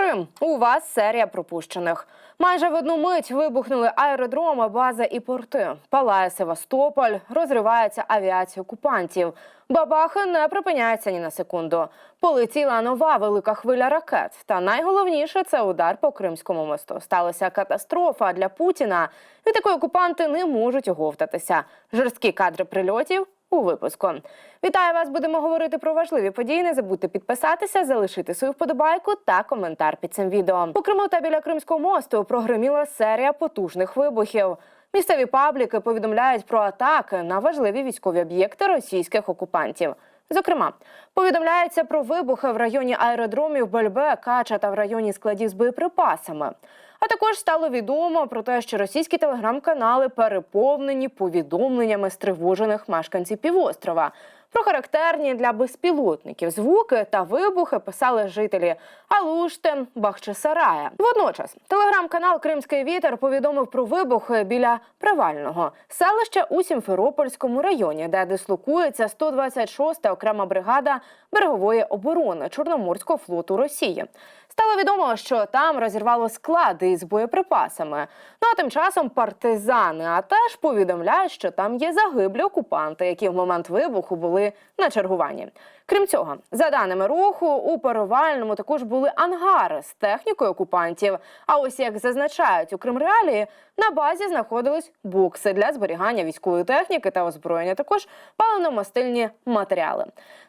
Крим. У вас серія пропущених. Майже в одну мить вибухнули аеродроми, бази і порти. Палає Севастополь, розривається авіація окупантів. Бабахи не припиняються ні на секунду. Полетіла нова велика хвиля ракет. Та найголовніше це удар по Кримському мосту. Сталася катастрофа для Путіна. Від такої окупанти не можуть оговтатися. Жорсткі кадри прильотів у випуску. Вітаю вас! Будемо говорити про важливі події. Не забудьте підписатися, залишити свою вподобайку та коментар під цим відео. У Криму та біля Кримського мосту прогреміла серія потужних вибухів. Місцеві пабліки повідомляють про атаки на важливі військові об'єкти російських окупантів. Зокрема, повідомляється про вибухи в районі аеродромів Бельбе, Кача та в районі складів з боєприпасами. А також стало відомо про те, що російські телеграм-канали переповнені повідомленнями стривожених мешканців півострова. Про характерні для безпілотників звуки та вибухи писали жителі Алушти, Бахчисарая. Водночас телеграм-канал Кримський вітер повідомив про вибухи біля Привального селища у Сімферопольському районі, де дислокується 126-та окрема бригада берегової оборони Чорноморського флоту Росії. Стало відомо, що там розірвало склади із боєприпасами. Ну а тим часом партизани а теж повідомляють, що там є загиблі окупанти, які в момент вибуху були на чергуванні. Крім цього, за даними руху, у Перевальному також були ангари з технікою окупантів. А ось як зазначають у Кримреалії, на базі знаходились бокси для зберігання військової техніки та озброєння, також паливно-мастильні матеріали.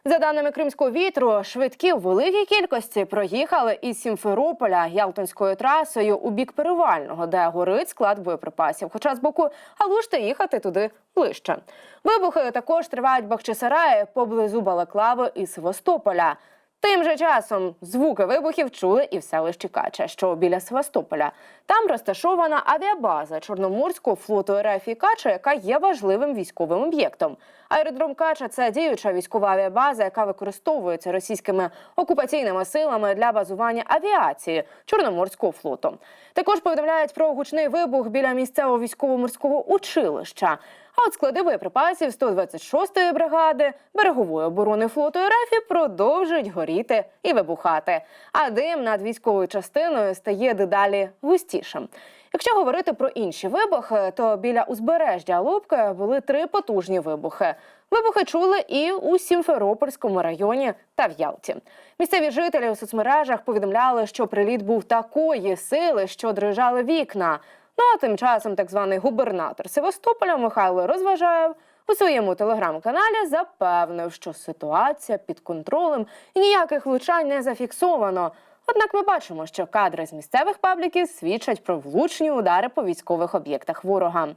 За даними кримського вітру, швидкі у великій кількості проїхали із Сімферополя Ялтинською трасою у бік Перевального, де горить склад боєприпасів. Хоча з боку Алушти їхати туди ближче. Вибухи також тривають в Бахчисараї поблизу Балаклави і Севастополя. Тим же часом звуки вибухів чули і в селищі Кача, що біля Севастополя. Там розташована авіабаза Чорноморського флоту РФ і Кача, яка є важливим військовим об'єктом. Аеродром Кача це діюча військова авіабаза, яка використовується російськими окупаційними силами для базування авіації Чорноморського флоту. Також повідомляють про гучний вибух біля місцевого військово-морського училища. А от склади боєприпасів 126-ї бригади берегової оборони флоту РФ продовжують горіти і вибухати. А дим над військовою частиною стає дедалі густішим. Якщо говорити про інші вибухи, то біля узбережжя Лубки були три потужні вибухи. Вибухи чули і у Сімферопольському районі та в Ялті. Місцеві жителі у соцмережах повідомляли, що приліт був такої сили, що дрижали вікна. Ну а тим часом так званий губернатор Севастополя Михайло Розважаєв у своєму телеграм-каналі запевнив, що ситуація під контролем і ніяких влучань не зафіксовано. Однак ми бачимо, що кадри з місцевих пабліків свідчать про влучні удари по військових об'єктах ворога.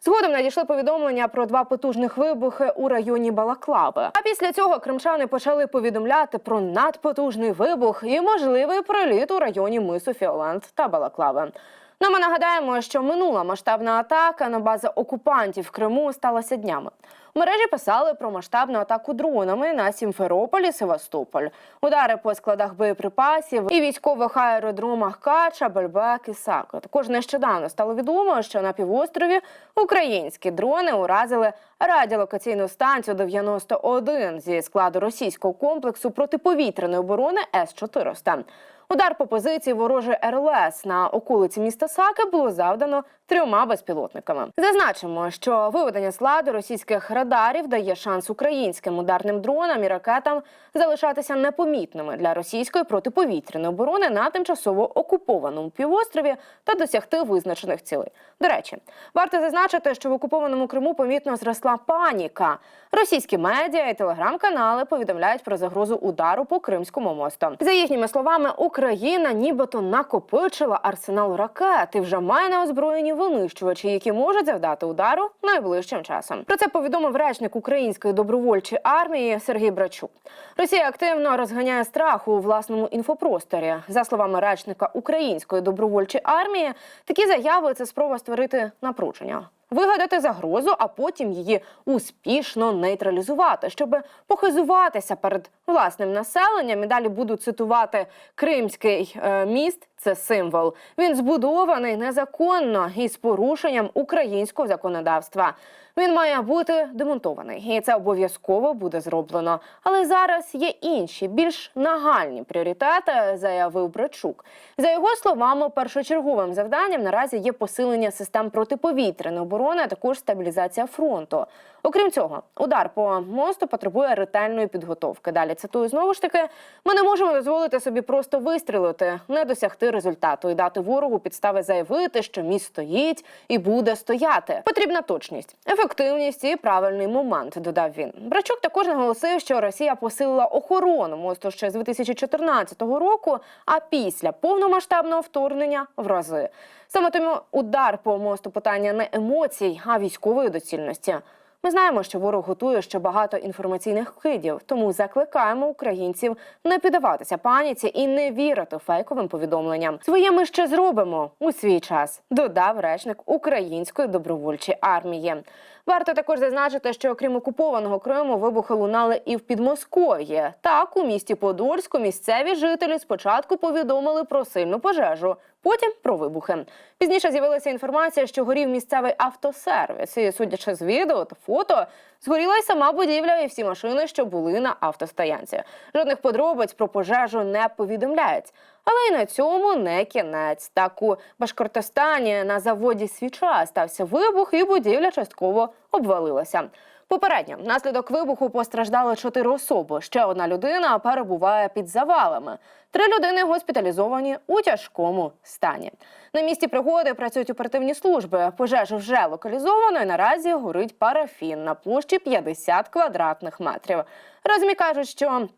Згодом надійшли повідомлення про два потужних вибухи у районі Балаклави. А після цього кримчани почали повідомляти про надпотужний вибух і можливий приліт у районі мису Фіолент та Балаклави. Ну, ми нагадаємо, що минула масштабна атака на бази окупантів в Криму сталася днями. У мережі писали про масштабну атаку дронами на Сімферополь і Севастополь, удари по складах боєприпасів і військових аеродромах Кача, Бельбек і Сака. Також нещодавно стало відомо, що на півострові українські дрони уразили радіолокаційну станцію 91 зі складу російського комплексу протиповітряної оборони С-400. Удар по позиції ворожої РЛС на околиці міста Саки було завдано трьома безпілотниками. Зазначимо, що виведення складу російських радарів дає шанс українським ударним дронам і ракетам залишатися непомітними для російської протиповітряної оборони на тимчасово окупованому півострові та досягти визначених цілей. До речі, варто зазначити, що в окупованому Криму помітно зросла паніка. Російські медіа і телеграм-канали повідомляють про загрозу удару по Кримському мосту. За їхніми словами, Україна нібито накопичила арсенал ракет і вже має на озброєнні винищувачі, які можуть завдати удару найближчим часом. Про це повідомив речник української добровольчої армії Сергій Брачук. Росія активно розганяє страх у власному інфопросторі. За словами речника української добровольчої армії, такі заяви це спроба створити напруження. Вигадати загрозу, а потім її успішно нейтралізувати, щоб похизуватися перед власним населенням. І далі буду цитувати Кримський е, міст це символ. Він збудований незаконно і з порушенням українського законодавства. Він має бути демонтований, і це обов'язково буде зроблено. Але зараз є інші, більш нагальні пріоритети, заявив Брачук. За його словами, першочерговим завданням наразі є посилення систем протиповітряної оборони, а також стабілізація фронту. Окрім цього, удар по мосту потребує ретельної підготовки. Далі цитую знову ж таки: ми не можемо дозволити собі просто вистрілити, не досягти результату і дати ворогу підстави заявити, що міст стоїть і буде стояти. Потрібна точність, ефективність і правильний момент. Додав він. Брачук також наголосив, що Росія посилила охорону мосту ще з 2014 року, а після повномасштабного вторгнення в рази. Саме тому удар по мосту питання не емоцій, а військової доцільності. Ми знаємо, що ворог готує ще багато інформаційних кидів, тому закликаємо українців не піддаватися паніці і не вірити фейковим повідомленням. Своє ми ще зробимо у свій час, додав речник української добровольчої армії. Варто також зазначити, що окрім окупованого Криму вибухи лунали і в Підмосков'ї. Так, у місті Подольську місцеві жителі спочатку повідомили про сильну пожежу, потім про вибухи. Пізніше з'явилася інформація, що горів місцевий автосервіс. І судячи з відео та фото, згоріла й сама будівля і всі машини, що були на автостоянці. Жодних подробиць про пожежу не повідомляють. Але й на цьому не кінець. Так у Башкортостані на заводі свіча стався вибух, і будівля частково обвалилася. Попередньо внаслідок вибуху постраждали чотири особи. Ще одна людина перебуває під завалами. Три людини госпіталізовані у тяжкому стані. На місці пригоди працюють оперативні служби. Пожежу вже локалізовано і наразі горить парафін на площі 50 квадратних метрів. Розмі кажуть, що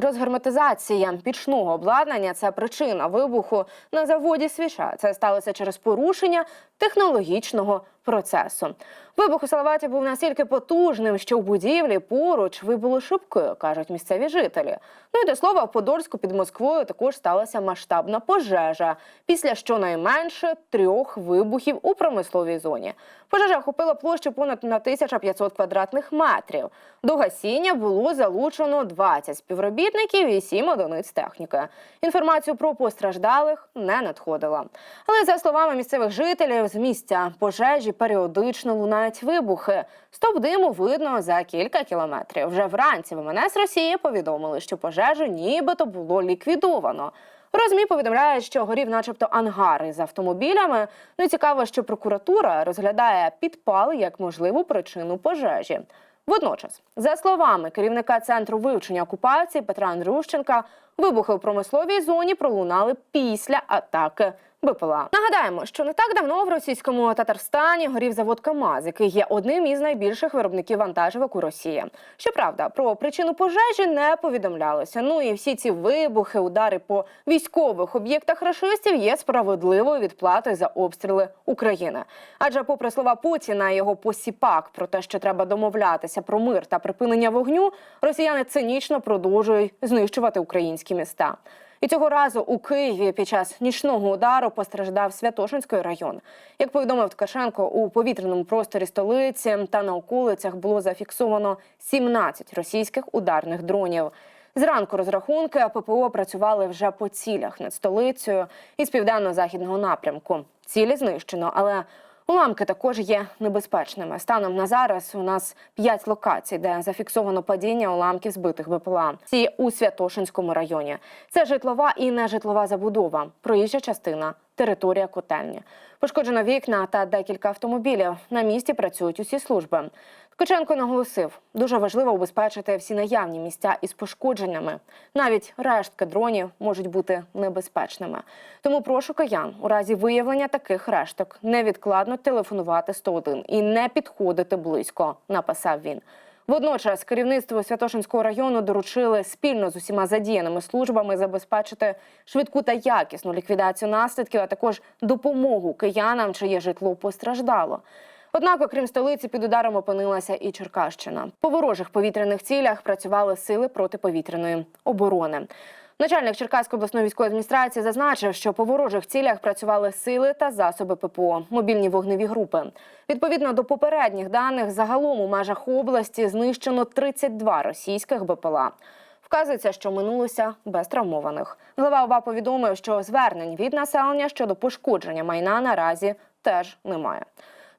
Розгерметизація пічного обладнання це причина вибуху на заводі свіша. Це сталося через порушення технологічного процесу. Вибух у Салаваті був настільки потужним, що в будівлі поруч вибуло шибки, кажуть місцеві жителі. Ну і до слова, в Подольську під Москвою також сталася масштабна пожежа після щонайменше трьох вибухів у промисловій зоні. Пожежа охопила площу понад на 1500 квадратних метрів. До гасіння було залучено 20 співробітників і 7 одиниць техніки. Інформацію про постраждалих не надходила. Але за словами місцевих жителів, з місця пожежі періодично лунають вибухи. Стоп диму видно за кілька кілометрів. Вже вранці в МНС Росії повідомили, що пожежу нібито було ліквідовано. Розмі повідомляє, що горів, начебто, ангар із автомобілями. Ну і цікаво, що прокуратура розглядає підпал як можливу причину пожежі. Водночас, за словами керівника центру вивчення окупації Петра Андрющенка, вибухи у промисловій зоні пролунали після атаки БПЛА. Нагадаємо, що не так давно в російському Татарстані горів завод КАМАЗ, який є одним із найбільших виробників вантажівок у Росії. Щоправда, про причину пожежі не повідомлялося. Ну і всі ці вибухи, удари по військових об'єктах рашистів є справедливою відплатою за обстріли України. Адже, попри слова Путіна, його посіпак про те, що треба домовлятися про мир та припинення вогню, росіяни цинічно продовжують знищувати українські міста. І цього разу у Києві під час нічного удару постраждав Святошинський район. Як повідомив Ткаченко, у повітряному просторі столиці та на околицях було зафіксовано 17 російських ударних дронів. Зранку розрахунки ППО працювали вже по цілях над столицею із південно-західного напрямку. Цілі знищено, але Уламки також є небезпечними. Станом на зараз у нас п'ять локацій, де зафіксовано падіння уламків збитих БПЛА. Ці у Святошинському районі. Це житлова і нежитлова забудова, проїжджа частина, територія котельні. Пошкоджено вікна та декілька автомобілів. На місці працюють усі служби. Ткаченко наголосив, дуже важливо убезпечити всі наявні місця із пошкодженнями. Навіть рештки дронів можуть бути небезпечними. Тому прошу киян у разі виявлення таких решток невідкладно телефонувати 101 і не підходити близько. Написав він. Водночас керівництво Святошинського району доручили спільно з усіма задіяними службами забезпечити швидку та якісну ліквідацію наслідків, а також допомогу киянам, чиє житло постраждало. Однак, окрім столиці, під ударом опинилася і Черкащина. По ворожих повітряних цілях працювали сили протиповітряної оборони. Начальник Черкаської обласної військової адміністрації зазначив, що по ворожих цілях працювали сили та засоби ППО, мобільні вогневі групи. Відповідно до попередніх даних, загалом у межах області знищено 32 російських БПЛА. Вказується, що минулося без травмованих. Глава ОВА повідомив, що звернень від населення щодо пошкодження майна наразі теж немає.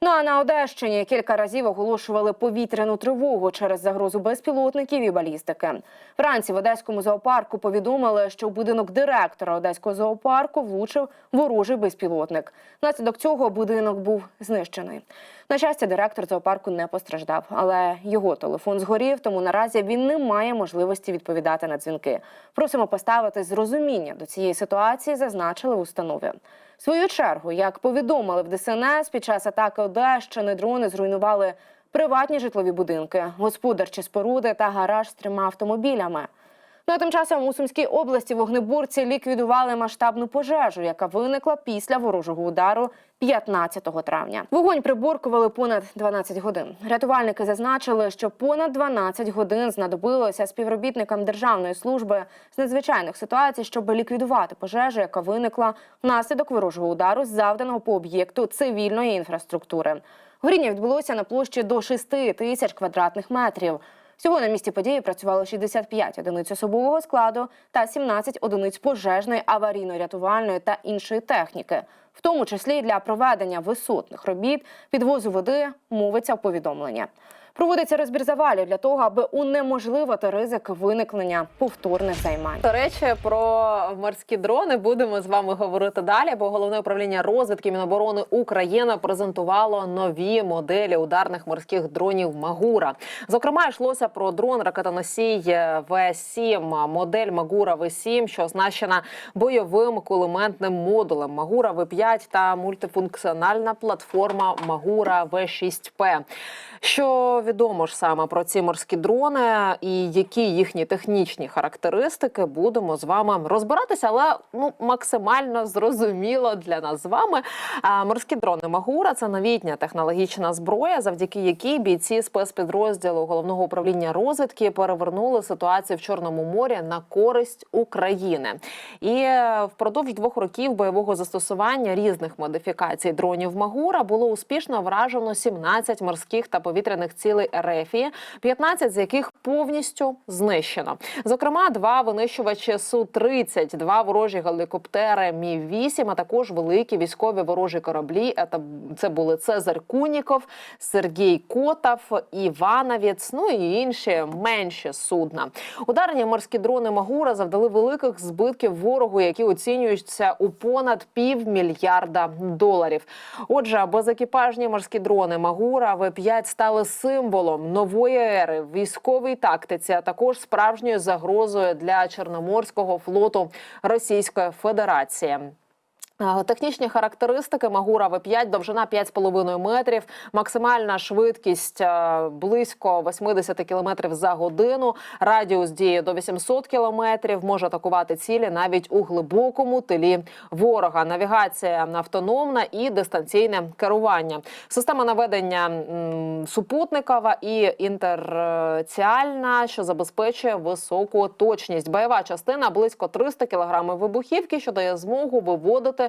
Ну а на Одещині кілька разів оголошували повітряну тривогу через загрозу безпілотників і балістики. Вранці в одеському зоопарку повідомили, що в будинок директора одеського зоопарку влучив ворожий безпілотник. Внаслідок цього будинок був знищений. На щастя, директор зоопарку не постраждав, але його телефон згорів, тому наразі він не має можливості відповідати на дзвінки. Просимо поставити з розуміння до цієї ситуації, зазначили в установі. Свою чергу, як повідомили в ДСНС, під час атаки Одещини дрони зруйнували приватні житлові будинки, господарчі споруди та гараж з трьома автомобілями. Ну а тим часом у Сумській області вогнеборці ліквідували масштабну пожежу, яка виникла після ворожого удару 15 травня. Вогонь приборкували понад 12 годин. Рятувальники зазначили, що понад 12 годин знадобилося співробітникам державної служби з надзвичайних ситуацій, щоб ліквідувати пожежу, яка виникла внаслідок ворожого удару, завданого по об'єкту цивільної інфраструктури. Горіння відбулося на площі до 6 тисяч квадратних метрів. Всього на місці події працювало 65 одиниць особового складу та 17 одиниць пожежної, аварійно-рятувальної та іншої техніки, в тому числі для проведення висотних робіт, підвозу води мовиться в повідомленні. Проводиться розбір завалів для того, аби унеможливити ризик виникнення повторних займань. До речі, про морські дрони будемо з вами говорити далі. Бо головне управління розвідки Міноборони України презентувало нові моделі ударних морських дронів Магура. Зокрема, йшлося про дрон ракетоносій В-7, модель Магура В-7, що оснащена бойовим кулементним модулем Магура В-5 та мультифункціональна платформа Магура В-6П. Що відомо ж саме про ці морські дрони і які їхні технічні характеристики, будемо з вами розбиратися, але ну максимально зрозуміло для нас з вами. Морські дрони Магура це новітня технологічна зброя, завдяки якій бійці спецпідрозділу головного управління розвідки перевернули ситуацію в Чорному морі на користь України. І е, впродовж двох років бойового застосування різних модифікацій дронів Магура було успішно вражено 17 морських та повітряних цілей Ерефії, 15 з яких повністю знищено. Зокрема, два винищувачі су 30 два ворожі гелікоптери Мі 8 а також великі військові ворожі кораблі. Це- були Цезар Куніков, Сергій Котов, Івановець, ну і інші менші судна. Ударні морські дрони Магура завдали великих збитків ворогу, які оцінюються у понад півмільярда доларів. Отже, безекіпажні морські дрони Магура В-5 стали символом нової ери в військовій тактиці, а також справжньою загрозою для Чорноморського флоту Російської Федерації. Технічні характеристики Магура В5 довжина 5,5 метрів, максимальна швидкість е, близько 80 км за годину, радіус дії до 800 км, може атакувати цілі навіть у глибокому тилі ворога. Навігація автономна і дистанційне керування. Система наведення супутникова і інтерціальна, що забезпечує високу точність. Бойова частина близько 300 кг вибухівки, що дає змогу виводити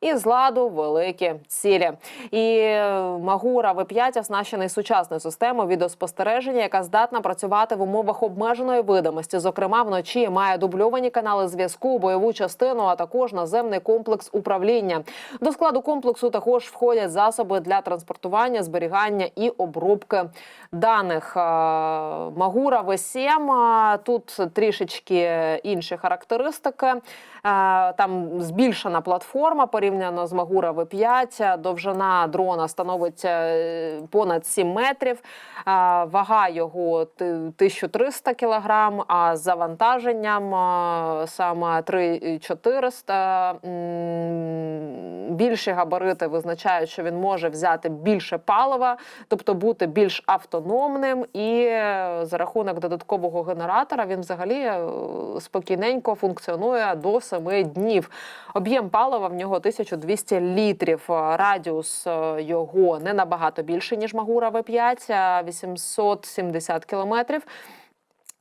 із ладу великі цілі. І е, Магура В5 оснащений сучасною системою відеоспостереження, яка здатна працювати в умовах обмеженої видимості. Зокрема, вночі має дубльовані канали зв'язку, бойову частину, а також наземний комплекс управління. До складу комплексу також входять засоби для транспортування, зберігання і обробки даних. Е, Магура В7 тут трішечки інші характеристики. Е, Там збільшена платформа порівняно з Магура В5. Довжина дрона становить е, понад 7 метрів. Вага його 1300 кілограм, а з завантаженням саме 3400. М, Більші габарити визначають, що він може взяти більше палива, тобто бути більш автономним, і е, за рахунок додаткового генератора він взагалі е, спокійненько функціонує до 7 днів. Об'єм палива в нього 1200 літрів. Е, Радіус його не набагато більше ніж Магура В5, 870 кілометрів.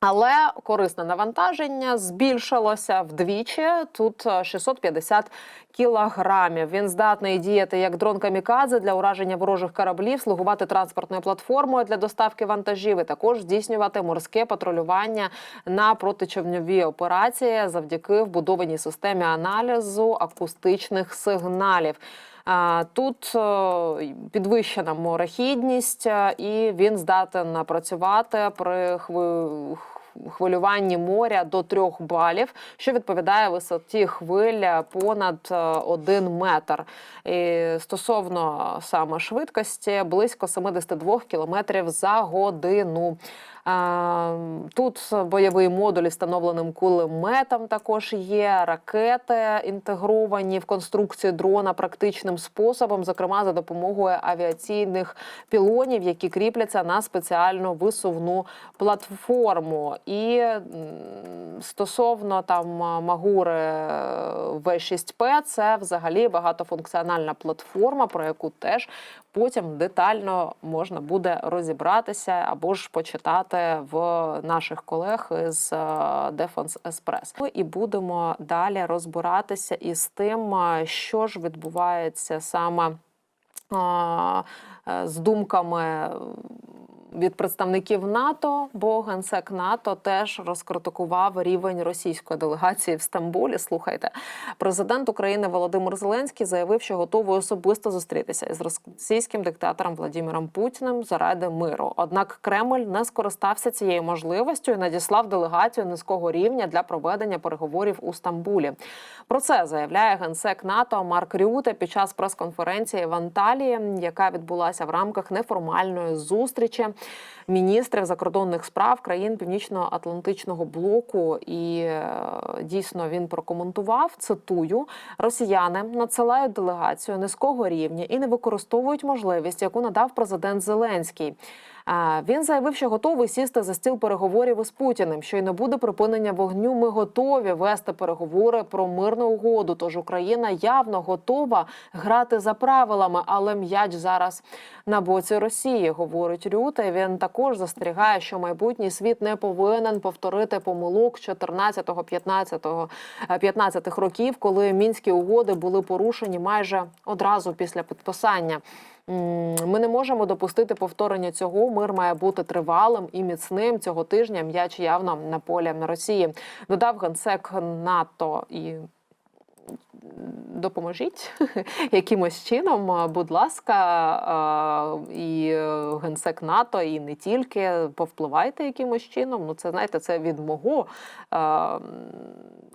Але корисне навантаження збільшилося вдвічі. Тут е, 650 кілограмів. Він здатний діяти як дрон камікадзе для ураження ворожих кораблів, слугувати транспортною платформою для доставки вантажів, і також здійснювати морське патрулювання на протичовньові операції завдяки вбудованій системі аналізу акустичних сигналів. Тут е, підвищена морехідність, е, і він здатен працювати при хви- хвилюванні моря до трьох балів, що відповідає висоті хвиль понад е, один метр. І стосовно саме швидкості, близько 72 кілометрів за годину. Тут бойовий модуль встановленим кулеметом також є, ракети інтегровані в конструкцію дрона практичним способом, зокрема за допомогою авіаційних пілонів, які кріпляться на спеціальну висувну платформу. І стосовно там Магури В6П, це взагалі багатофункціональна платформа, про яку теж потім детально можна буде розібратися або ж почитати в наших колег з е, Defense Express. Ми І будемо далі розбиратися із тим, е, що ж відбувається саме е, з думками від представників НАТО, бо генсек НАТО теж розкритикував рівень російської делегації в Стамбулі. Слухайте, президент України Володимир Зеленський заявив, що готовий особисто зустрітися із російським диктатором Владимиром Путіним заради миру. Однак Кремль не скористався цією можливістю і надіслав делегацію низького рівня для проведення переговорів у Стамбулі. Про це заявляє генсек НАТО Марк Рюте під час прес-конференції в Анталії, яка відбулася в рамках неформальної зустрічі міністрів закордонних справ країн Північно-Атлантичного блоку. І е, дійсно він прокоментував. Цитую: Росіяни надсилають делегацію низького рівня і не використовують можливість, яку надав президент Зеленський. Він заявив, що готовий сісти за стіл переговорів із Путіним. Що й не буде припинення вогню. Ми готові вести переговори про мирну угоду. Тож Україна явно готова грати за правилами, але м'яч зараз на боці Росії, говорить Рюте. Він також застерігає, що майбутній світ не повинен повторити помилок 14-го, 15-го, е, 15-х років, коли мінські угоди були порушені майже одразу після підписання. Ми не можемо допустити повторення цього. Мир має бути тривалим і міцним. Цього тижня м'яч явно на полі Росії. Додав генсек НАТО і. Допоможіть якимось чином, будь ласка, і генсек НАТО, і не тільки повпливайте якимось чином. Ну, це знаєте, це від мого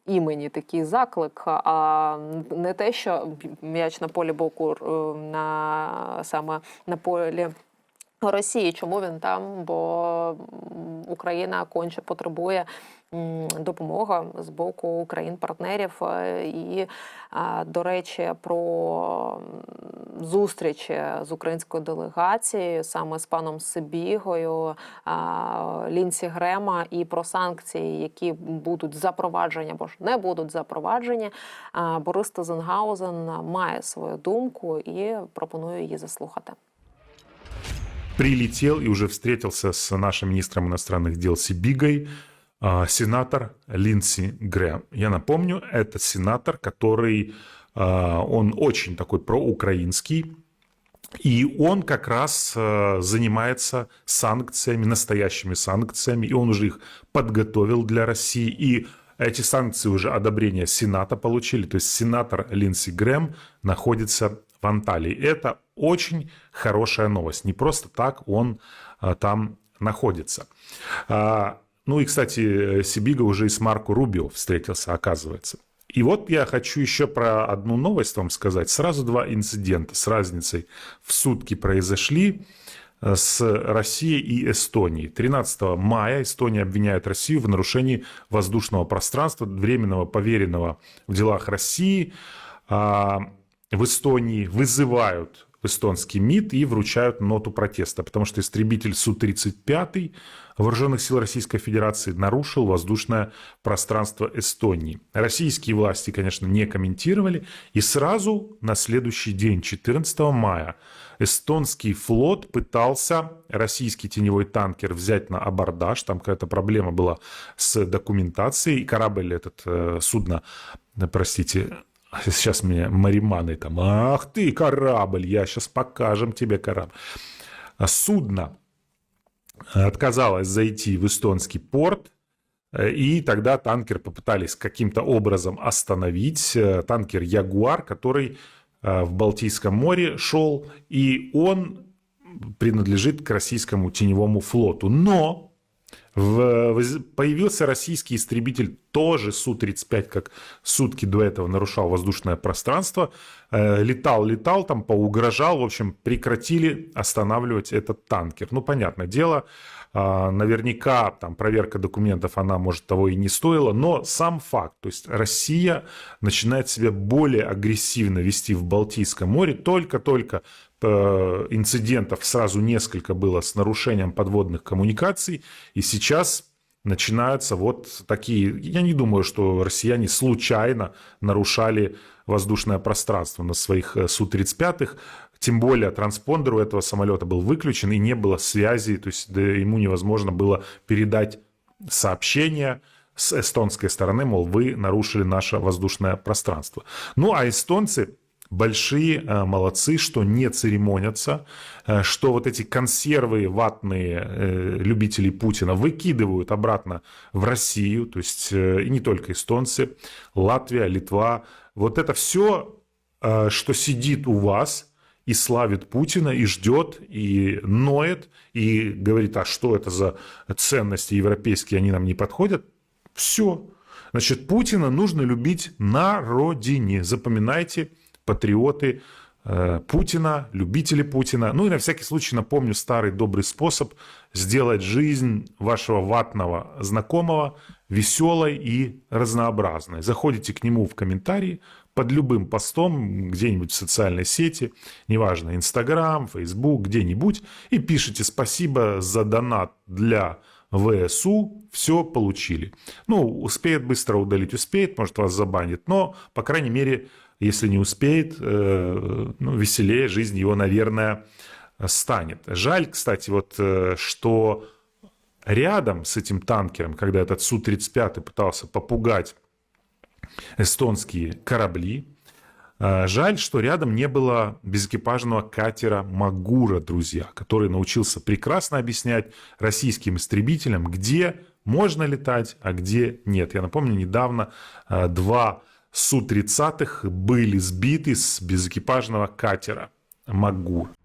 імені такий заклик, а не те, що м'яч на полі боку е, на саме на полі. Росії, чому він там? Бо Україна конче потребує м, допомоги з боку країн-партнерів. Е, І, до речі, про м, зустрічі з українською делегацією, саме з паном Сибігою, Лінсі Грема, і про санкції, які будуть запроваджені або ж не будуть запроваджені. Борис Тазенгаузен має свою думку і пропоную її заслухати. прилетел и уже встретился с нашим министром иностранных дел Сибигой, сенатор Линдси Грэм. Я напомню, это сенатор, который, а, он очень такой проукраинский, и он как раз а, занимается санкциями, настоящими санкциями, и он уже их подготовил для России, и эти санкции уже одобрение Сената получили, то есть сенатор Линдси Грэм находится в Анталии. Это очень хорошая новость. Не просто так он а, там находится. Ну и, кстати, Сибига уже и с Марко Рубио встретился, оказывается. И вот я хочу еще про одну новость вам сказать. Сразу два инцидента с разницей в сутки произошли э, с Россией и Эстонией. 13 мая Эстония обвиняет Россию в нарушении воздушного пространства временного поверенного в делах России. А, В Эстонии вызывают в эстонский МИД и вручают ноту протеста, потому что истребитель Су-35 Вооруженных сил Российской Федерации нарушил воздушное пространство Эстонии. Российские власти, конечно, не комментировали. И сразу на следующий день, 14 мая, эстонский флот пытался российский теневой танкер взять на абордаж. Там какая-то проблема была с документацией. И корабль этот, э, судно, простите, сейчас меня мариманы там. Ах ты, корабль, я сейчас покажем тебе корабль. А Судно отказалось зайти в эстонский порт, Э, И тогда танкер попытались каким-то образом остановить. Э, Танкер «Ягуар», который э, в Балтийском море шел, и он принадлежит к российскому теневому флоту. Но в- появился российский истребитель, тоже Су-35, как сутки до этого нарушал воздушное пространство. Э, Летал, летал, там поугрожал. В общем, прекратили останавливать этот танкер. Ну, понятное дело, а, наверняка там проверка документов, она, может, того и не стоила, но сам факт, то есть Россия начинает себя более агрессивно вести в Балтийском море, только-только э, инцидентов сразу несколько было с нарушением подводных коммуникаций, и сейчас начинаются вот такие... Я не думаю, что россияне случайно нарушали воздушное пространство на своих э, Су-35. Тем более транспондер у этого самолета был выключен и не было связи, то есть да, ему невозможно было передать сообщение с эстонской стороны, мол, вы нарушили наше воздушное пространство. Ну а эстонцы большие э, молодцы, что не церемонятся, э, что вот эти консервы ватные э, любителей Путина выкидывают обратно в Россию, то есть и не только эстонцы, Латвия, Литва. Вот это все, что сидит у вас и славит Путина, и ждет, и ноет, и говорит, а что это за ценности европейские, они нам не подходят. Все. Значит, Путина нужно любить на родине. Запоминайте, патриоты э, Путина, любители Путина. Ну и на всякий случай напомню старый добрый способ сделать жизнь вашего ватного знакомого веселой и разнообразной. Заходите к нему в комментарии под любым постом где-нибудь в социальной сети, неважно, Инстаграм, Фейсбук, где-нибудь, и пишите спасибо за донат для ВСУ, все получили. Ну, успеет быстро удалить, успеет, может вас забанит, но, по крайней мере, если не успеет, э, ну, веселее жизнь его, наверное, станет. Жаль, кстати, вот, э, что рядом с этим танкером, когда этот Су-35 пытался попугать эстонские корабли, э, Жаль, что рядом не было безэкипажного катера Магура, друзья, который научился прекрасно объяснять российским истребителям, где можно летать, а где нет. Я напомню, недавно два Су-30 были сбиты с безэкипажного катера Магур.